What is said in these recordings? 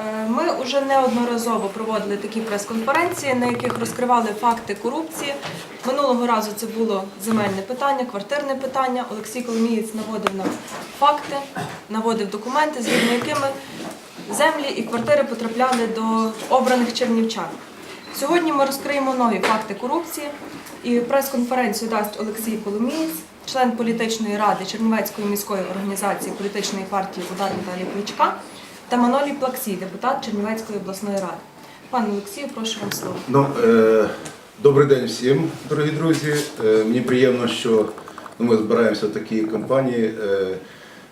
Е, Ми вже неодноразово проводили такі прес-конференції, на яких розкривали факти корупції. Минулого разу це було земельне питання, квартирне питання. Олексій Коломієць наводив нам факти, наводив документи, згідно якими землі і квартири потрапляли до обраних чернівчан. Сьогодні ми розкриємо нові факти корупції і прес-конференцію дасть Олексій Коломієць, член політичної ради Чернівецької міської організації політичної партії Удар Віталія Кличка та Манолій Плаксій, депутат Чернівецької обласної ради. Пане Олексію, прошу вам слово. Ну, е, добрий день всім, дорогі друзі. Е, мені приємно, що ну, ми збираємося в такій компанії. Е,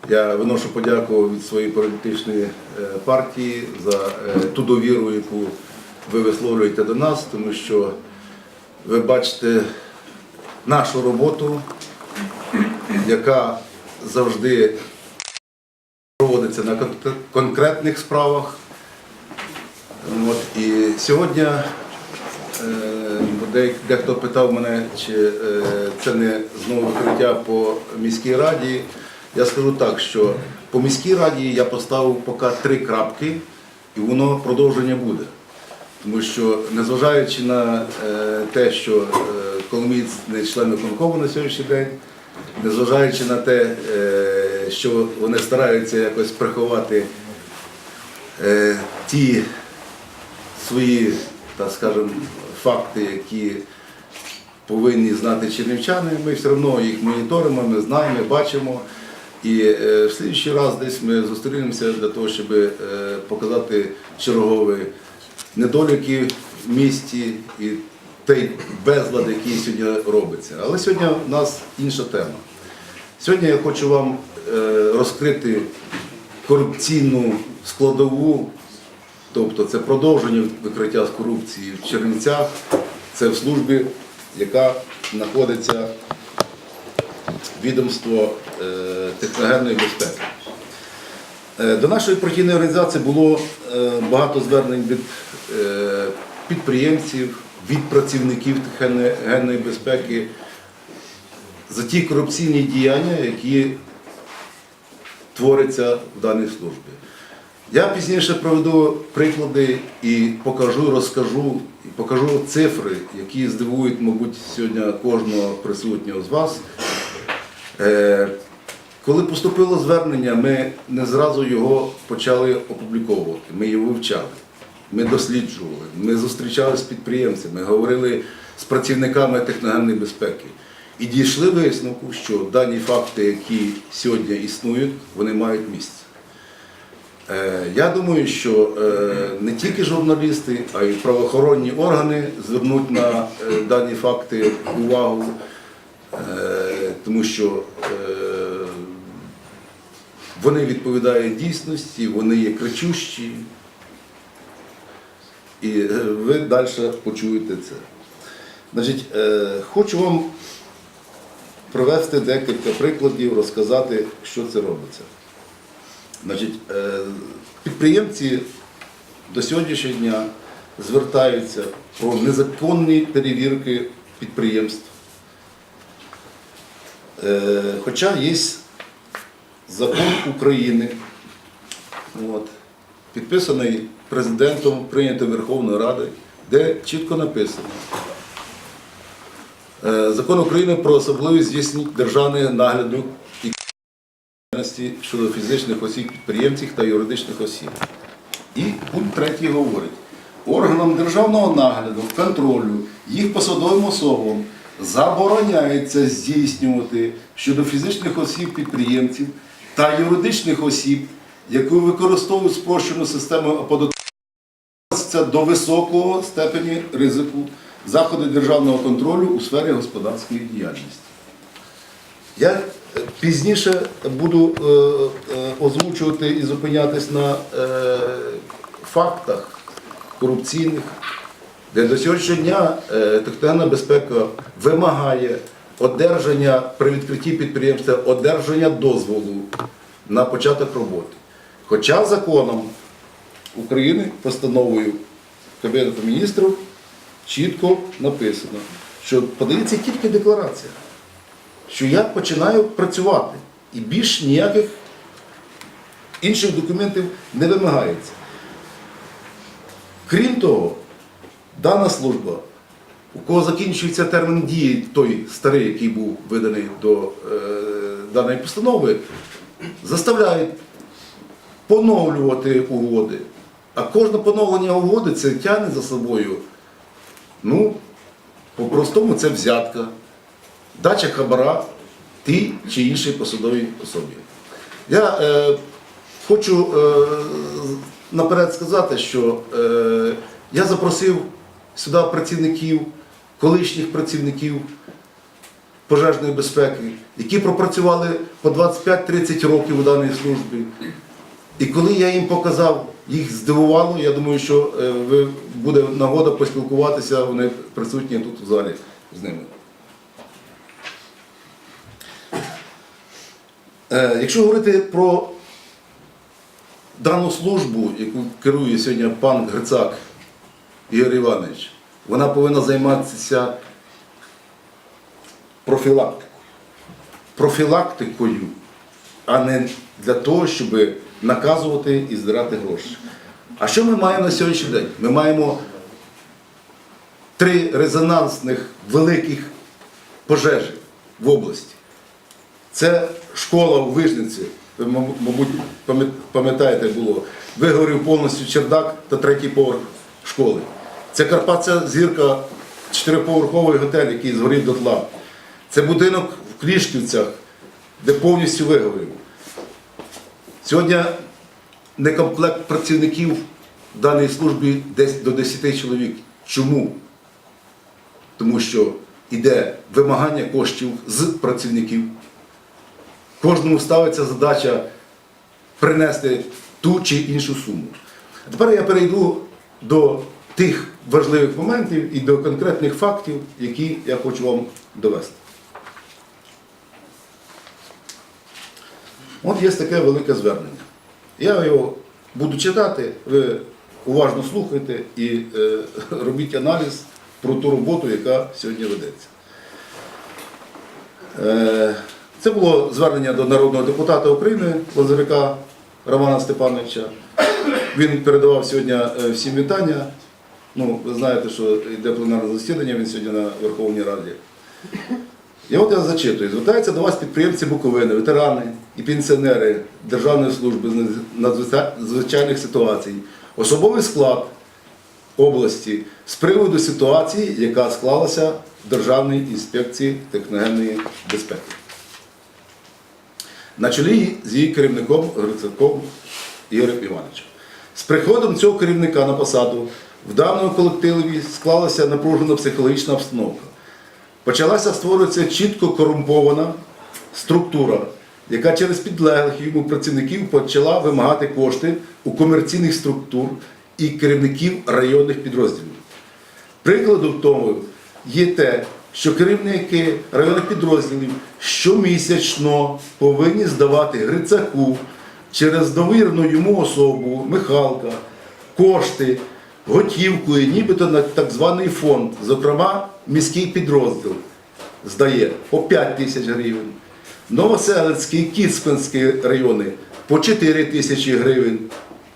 я виношу подяку від своєї політичної е, партії за е, ту довіру, яку ви висловлюєте до нас, тому що ви бачите нашу роботу, яка завжди проводиться на конкретних справах. От, і сьогодні е, де- дехто питав мене, чи е, це не знову викриття по міській раді. Я скажу так, що по міській раді я поставив поки три крапки, і воно продовження буде. Тому що, незважаючи на е, те, що е, Коломієць не член виконкому на сьогоднішній день, незважаючи на те, е, що вони стараються якось приховати е, ті свої, так скажемо, факти, які повинні знати чернівчани, ми все одно їх моніторимо, ми знаємо, бачимо. І е, в слідчий раз десь ми зустрінемося для того, щоб е, показати чергові недоліки в місті і той безлад, який сьогодні робиться. Але сьогодні в нас інша тема. Сьогодні я хочу вам е, розкрити корупційну складову, тобто це продовження викриття з корупції в Чернівцях, це в службі, яка знаходиться відомство е, техногенної безпеки. Е, До нашої партійної організації було багато звернень від підприємців, від працівників техногенної безпеки за ті корупційні діяння, які творяться в даній службі. Я пізніше проведу приклади і покажу, розкажу, і покажу цифри, які здивують, мабуть, сьогодні кожного присутнього з вас. Е, Коли поступило звернення, ми не зразу його почали опубліковувати. Ми його вивчали, ми досліджували, ми зустрічалися з підприємцями, говорили з працівниками техногенної безпеки. І дійшли висновку, що дані факти, які сьогодні існують, вони мають місце. Е, Я думаю, що е, не тільки журналісти, а й правоохоронні органи звернуть на е, дані факти увагу, тому що вони відповідають дійсності, вони є кричущі, і ви далі почуєте це. Значить, хочу вам провести декілька прикладів, розказати, що це робиться. Значить, е, підприємці до сьогоднішнього дня звертаються про незаконні перевірки підприємств. Е, Хоча є закон України, от, підписаний президентом, прийнятий Верховною Радою, де чітко написано. Е, Закон України про особливість здійснення державного нагляду і діяльності щодо фізичних осіб підприємців та юридичних осіб. І пункт третій говорить, органам державного нагляду, контролю, їх посадовим особам забороняється здійснювати щодо фізичних осіб підприємців та юридичних осіб, які використовують спрощену систему оподаткування до високого степені ризику заходи державного контролю у сфері господарської діяльності. Я е, пізніше буду е, е, озвучувати і зупинятись на фактах корупційних, де до сьогоднішнього дня техногенна безпека вимагає одержання при відкритті підприємства, одержання дозволу на початок роботи. Хоча законом України, постановою Кабінету міністрів, чітко написано, що подається тільки декларація що я починаю працювати і більш ніяких інших документів не вимагається. Крім того, дана служба, у кого закінчується термін дії, той старий, який був виданий до е, даної постанови, заставляють поновлювати угоди. А кожне поновлення угоди це тягне за собою, ну, по-простому це взятка, дача хабара тій чи іншій посадовій особі. Я е, хочу е, наперед сказати, що е, я запросив сюди працівників, колишніх працівників пожежної безпеки, які пропрацювали по 25-30 років у даній службі. І коли я їм показав, їх здивувало, я думаю, що е, ви буде нагода поспілкуватися, вони присутні тут в залі з ними. Е, Якщо говорити про дану службу, яку керує сьогодні пан Грицак Ігор Іванович, вона повинна займатися профілактикою. Профілактикою, а не для того, щоб наказувати і здирати гроші. А що ми маємо на сьогоднішній день? Ми маємо три резонансних великих пожежі в області. Це школа у Вижниці, ви, мабуть, пам'ятаєте, було. Вигорів повністю чердак та третій поверх школи. Це Карпатська зірка, чотириповерховий готель, який згорів до тла. Це будинок в Клішківцях, де повністю вигорів. Сьогодні некомплект працівників в даній службі десь до 10 чоловік. Чому? Тому що йде вимагання коштів з працівників. Кожному ставиться задача принести ту чи іншу суму. А тепер я перейду до тих важливих моментів і до конкретних фактів, які я хочу вам довести. От є таке велике звернення. Я його буду читати, ви уважно слухайте і е, робіть аналіз про ту роботу, яка сьогодні ведеться. Е, Це було звернення до народного депутата України Лазарика Романа Степановича. Він передавав сьогодні е, всім вітання. Ну, ви знаєте, що йде пленарне засідання, він сьогодні на Верховній Раді. І от я зачитую. Звертаються до вас підприємці Буковини, ветерани і пенсіонери Державної служби з надзвичайних ситуацій, особовий склад області з приводу ситуації, яка склалася в Державній інспекції техногенної безпеки. На чолі з її керівником Грицаком Ігорем Івановичем. З приходом цього керівника на посаду в даному колективі склалася напружена психологічна обстановка. Почалася створюватися чітко корумпована структура, яка через підлеглих йому працівників почала вимагати кошти у комерційних структур і керівників районних підрозділів. Прикладом тому є те, що керівники районних підрозділів щомісячно повинні здавати Грицаку через довірену йому особу Михалка кошти готівкою, нібито на так званий фонд, зокрема міський підрозділ здає по 5 тисяч гривень. Новоселицький, Кіцманський райони по 4 тисячі гривень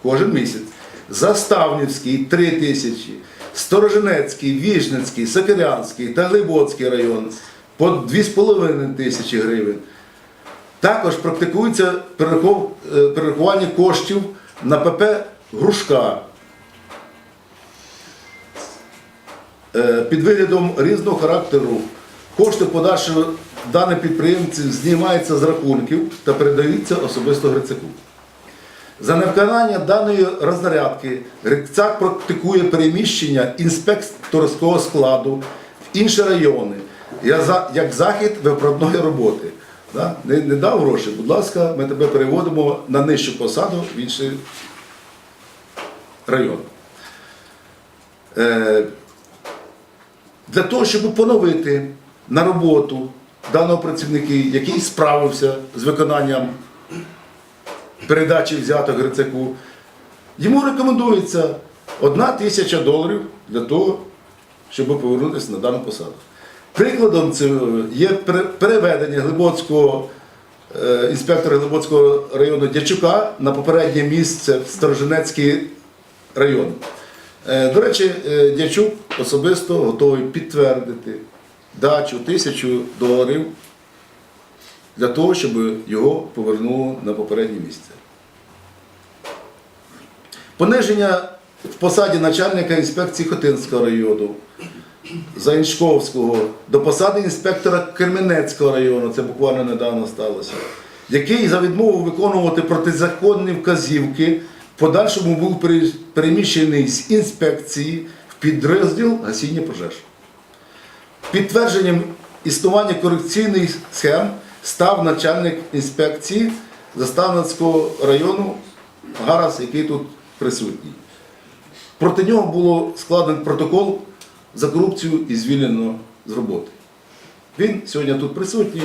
кожен місяць. Заставнівський 3 тисячі, Сторожинецький, Віжницький, Сокирянський та Глибоцький район по 2,5 тисячі гривень. Також практикується е, перерахування коштів на ПП Грушка Е, під виглядом різного характеру. Кошти подальшого даних підприємців знімаються з рахунків та передаються особисто Грицаку. За невиконання даної рознарядки Грицак практикує переміщення інспекторського складу в інші райони як захід виправної роботи. Не, не дав гроші, будь ласка, ми тебе переводимо на нижчу посаду в інший район. Е, для того, щоб поновити на роботу даного працівника, який справився з виконанням передачі взяток Грицаку, йому рекомендується одна тисяча доларів для того, щоб повернутися на дану посаду. Прикладом є переведення Глибоцького е, інспектора Глибоцького району Дячука на попереднє місце в Сторожинецький район. Е, До речі, е, Дячук особисто готовий підтвердити дачу тисячу доларів для того, щоб його повернуло на попереднє місце. Пониження в посаді начальника інспекції Хотинського району Заіншковського до посади інспектора Кременецького району, це буквально недавно сталося, який за відмову виконувати протизаконні вказівки в подальшому був переміщений з інспекції підрозділ гасіння пожеж. Підтвердженням існування корупційних схем став начальник інспекції Заставницького району Гарас, який тут присутній. Проти нього було складений протокол за корупцію і звільнено з роботи. Він сьогодні тут присутній,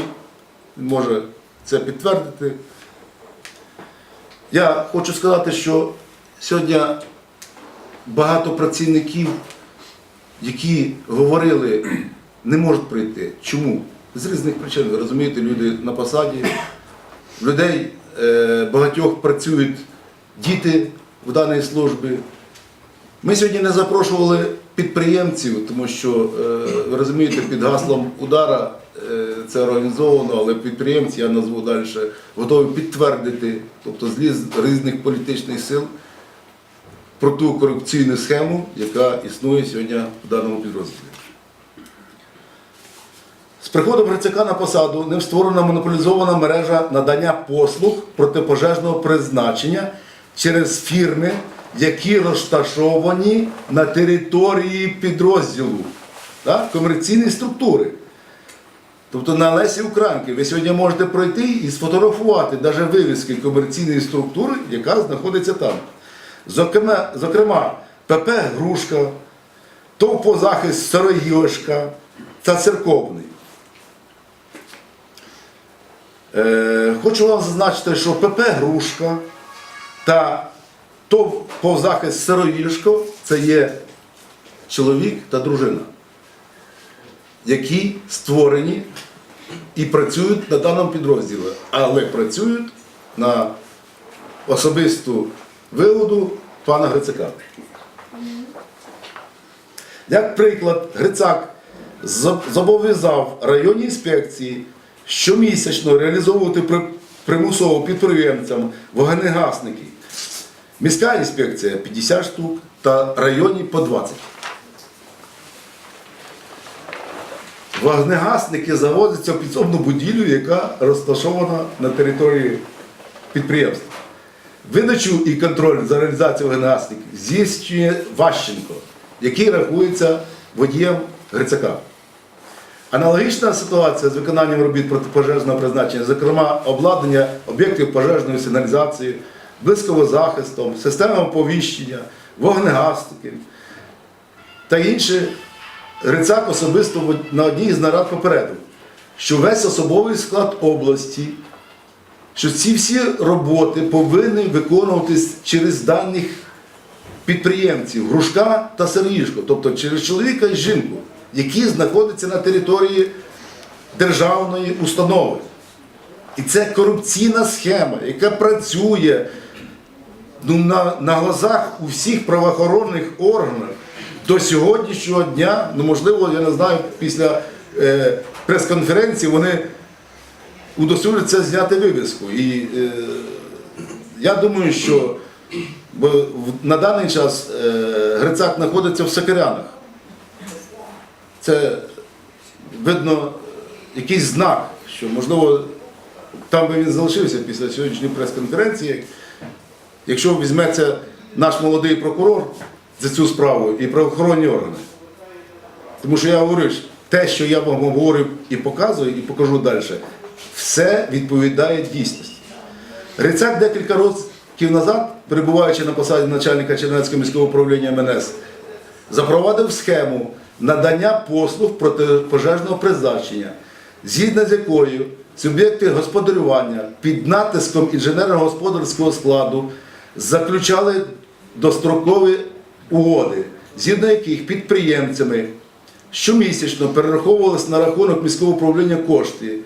може це підтвердити. Я хочу сказати, що сьогодні багато працівників, які говорили, не можуть прийти. Чому? З різних причин. Розумієте, люди на посаді, людей е, багатьох працюють діти в даній службі. Ми сьогодні не запрошували підприємців, тому що, е, ви розумієте, під гаслом удара е, це організовано, але підприємці, я назву далі, готові підтвердити, тобто з різних політичних сил, про ту корупційну схему, яка існує сьогодні в даному підрозділі. З приходом Грицяка на посаду ним створена монополізована мережа надання послуг протипожежного призначення через фірми, які розташовані на території підрозділу, так? комерційні структури. Тобто на Лесі Українки ви сьогодні можете пройти і сфотографувати навіть вивіски комерційної структури, яка знаходиться там. Зокрема, зокрема ПП Грушка, ТОВ по захист Сироїшка та церковний. Е, хочу вам зазначити, що ПП Грушка та ТОВ по захист Сироїшко це є чоловік та дружина, які створені і працюють на даному підрозділі, але працюють на особисту вигоду пана Грицака. Як приклад, Грицак зобов'язав районні інспекції щомісячно реалізовувати примусово підприємцям вогнегасники. Міська інспекція 50 штук та районні по 20. Вогнегасники завозяться в підсобну будівлю, яка розташована на території підприємства. Видачу і контроль за реалізацією вогнегасників здійснює Ващенко, який рахується водієм Грицака. Аналогічна ситуація з виконанням робіт протипожежного призначення, зокрема обладнання об'єктів пожежної сигналізації, близького захисту, системами оповіщення, вогнегасники та інше. Грицак особисто на одній з нарад попередив, що весь особовий склад області, що ці всі роботи повинні виконуватись через даних підприємців Грушка та Сергішко, тобто через чоловіка і жінку, які знаходяться на території державної установи. І це корупційна схема, яка працює ну, на, на глазах у всіх правоохоронних органах до сьогоднішнього дня, ну можливо, я не знаю, після е, прес-конференції вони удосуджуються зняти вивіску. І е, я думаю, що бо на даний час е, Грицак знаходиться в Сокирянах. Це видно якийсь знак, що можливо там би він залишився після сьогоднішньої прес-конференції. Якщо візьметься наш молодий прокурор за цю справу і правоохоронні органи. Тому що я говорю, те, що я вам говорю і показую, і покажу далі, все відповідає дійсності. Грицак декілька років назад, перебуваючи на посаді начальника Чернецького міського управління МНС, запровадив схему надання послуг протипожежного призначення, згідно з якою суб'єкти господарювання під натиском інженерно-господарського складу заключали дострокові угоди, згідно яких підприємцями щомісячно перераховувалися на рахунок міського управління кошти.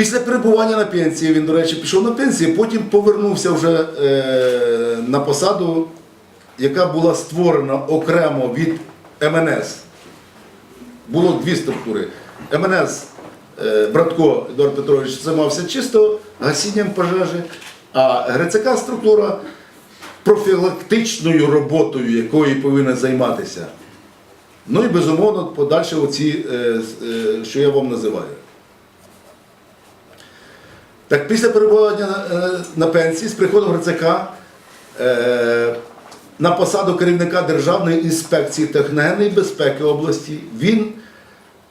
Після перебування на пенсії, він, до речі, пішов на пенсію, потім повернувся вже е, на посаду яка була створена окремо від МНС. Було дві структури. МНС е, Братко Едуард Петрович займався чисто гасінням пожежі, а ГРЦК структура профілактичною роботою, якою повинна займатися. Ну і безумовно подальше оці, е, що я вам називаю. Так після перебування е, на пенсії з приходом ГРЦК е, на посаду керівника Державної інспекції техногенної безпеки області він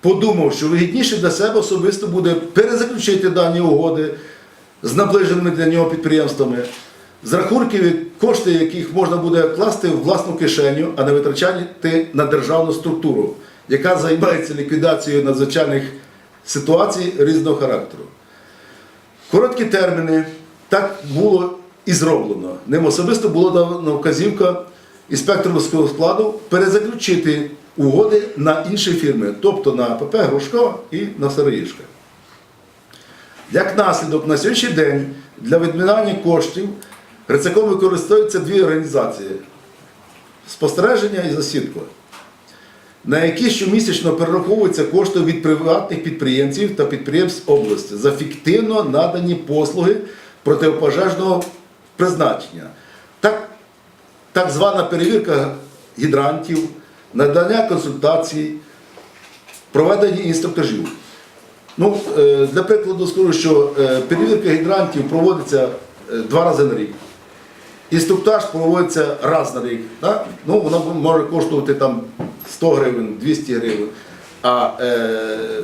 подумав, що вигідніше для себе особисто буде перезаключити дані угоди з наближеними для нього підприємствами, з рахунків, кошти яких можна буде класти в власну кишеню, а не витрачати на державну структуру, яка займається ліквідацією надзвичайних ситуацій різного характеру. Короткі терміни, так було і зроблено. Ним особисто була дана вказівка інспекторського складу перезаключити угоди на інші фірми, тобто на ПП Грушко і на Сараїшка. Як наслідок, на сьогоднішній день для відмінання коштів Грицаком використовуються дві організації спостереження і засідка, на які щомісячно перераховуються кошти від приватних підприємців та підприємств області за фіктивно надані послуги протипожежного призначення. Так, так звана перевірка гідрантів, надання консультацій, проведення інструктажів. Ну, е, для прикладу скажу, що е, перевірка гідрантів проводиться е, два рази на рік. Інструктаж проводиться раз на рік. Да? Ну, воно може коштувати там 100 гривень, 200 гривень. А е,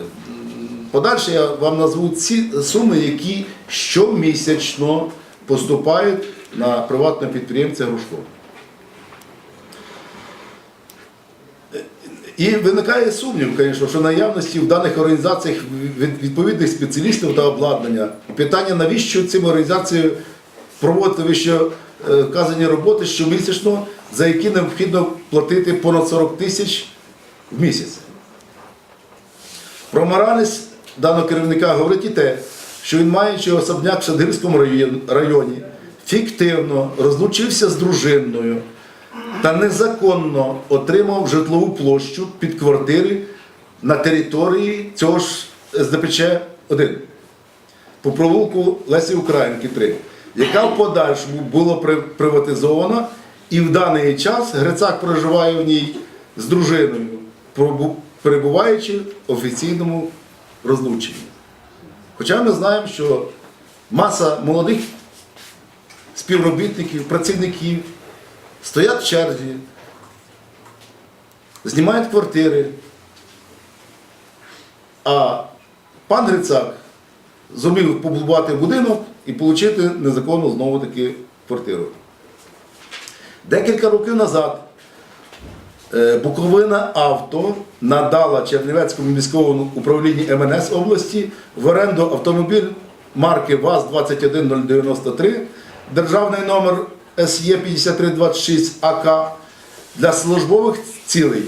подальше я вам назву ці суми, які щомісячно поступають на приватного підприємця Грушко. І виникає сумнів, звісно, що наявності в даних організаціях відповідних спеціалістів та обладнання. Питання, навіщо цим організаціям проводити вище вказані роботи щомісячно, за які необхідно платити понад 40 тисяч в місяць. Про моральність даного керівника говорить і те, що він, маючи особняк в Шадгирському районі, фіктивно розлучився з дружиною та незаконно отримав житлову площу під квартири на території цього ж СДПЧ 1 по провулку Лесі Українки 3, яка в подальшому була приватизована, і в даний час Грицак проживає в ній з дружиною, перебуваючи в офіційному розлученні. Хоча ми знаємо, що маса молодих співробітників, працівників стоять в черзі, знімають квартири, а пан Грицак зумів побудувати будинок і отримати незаконно знову таки квартиру. Декілька років назад е, Буковина Авто надала Чернівецькому міському управлінні МНС області в оренду автомобіль марки ВАЗ-21093, державний номер СЄ 5326 АК для службових цілей.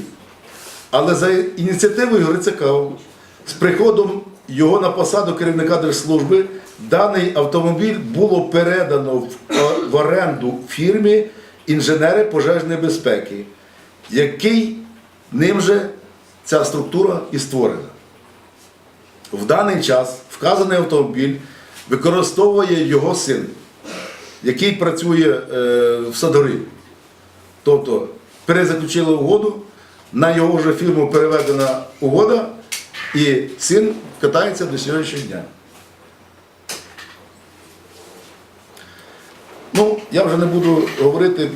Але за ініціативою Грицака з приходом його на посаду керівника держслужби даний автомобіль було передано в, в оренду фірмі інженери пожежної безпеки, який ним же ця структура і створена. В даний час вказаний автомобіль використовує його син, який працює е, в Садорі. Тобто перезаключили угоду, на його вже фірму переведена угода, і син катається до сьогоднішнього дня. Ну, я вже не буду говорити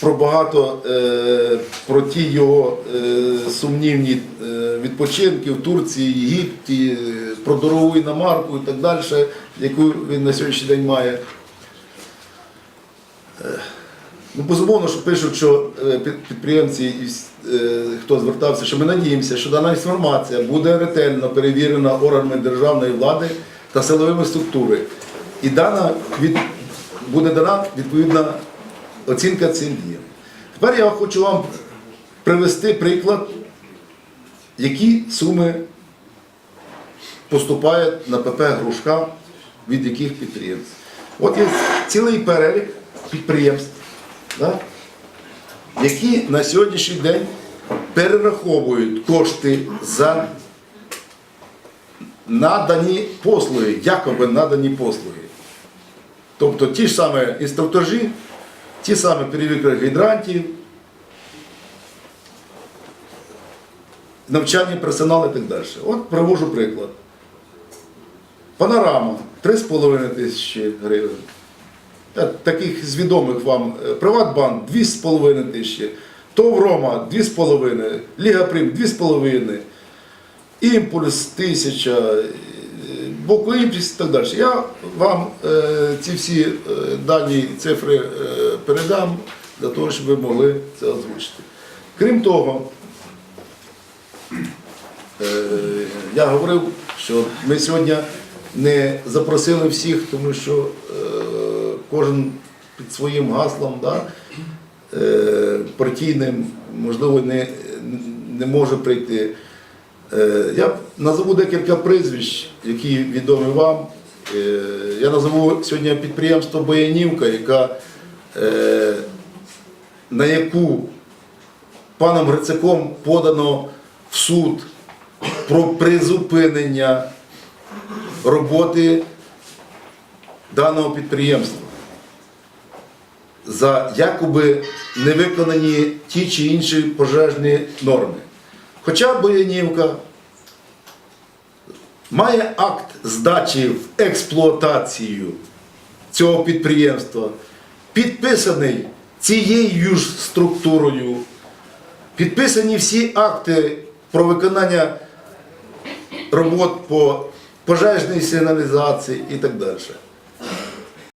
про багато е, про ті його е, сумнівні е, відпочинки в Турції, Єгипті, е, про дорогу іномарку і так далі, яку він на сьогоднішній день має. Ну, безумовно, що пишуть, що е, підприємці, і е, хто звертався, що ми надіємося, що дана інформація буде ретельно перевірена органами державної влади та силовими структури. І дана від, буде дана відповідна оцінка цим діям. Тепер я хочу вам привести приклад, які суми поступають на ПП Грушка від яких підприємств. От є цілий перелік підприємств, да, які на сьогоднішній день перераховують кошти за надані послуги, якоби надані послуги. Тобто ті ж самі інструктажі, ті самі перевірки гідрантів, навчання персоналу і так далі. От привожу приклад. Панорама 3,5 тисячі гривень. Та- Таких з відомих вам е, Приватбанк 2,5 тисячі, ТОВ Рома 2,5, Ліга Прим 2,5, Імпульс 1000, е, Бокоімпульс і так далі. Я вам е, ці всі дані цифри передам для того, щоб ви могли це озвучити. Крім того, Я говорив, що ми сьогодні не запросили всіх, тому що кожен під своїм гаслом да, е, партійним, можливо, не, не може прийти. Е, Я назову декілька прізвищ, які відомі вам. Е, Я назову сьогодні підприємство Боянівка, яка, на яку паном Грицаком подано в суд про призупинення роботи даного підприємства за якоби невиконані ті чи інші пожежні норми. Хоча Боянівка має акт здачі в експлуатацію цього підприємства, підписаний цією ж структурою, підписані всі акти про виконання робот по пожежній сигналізації і так далі.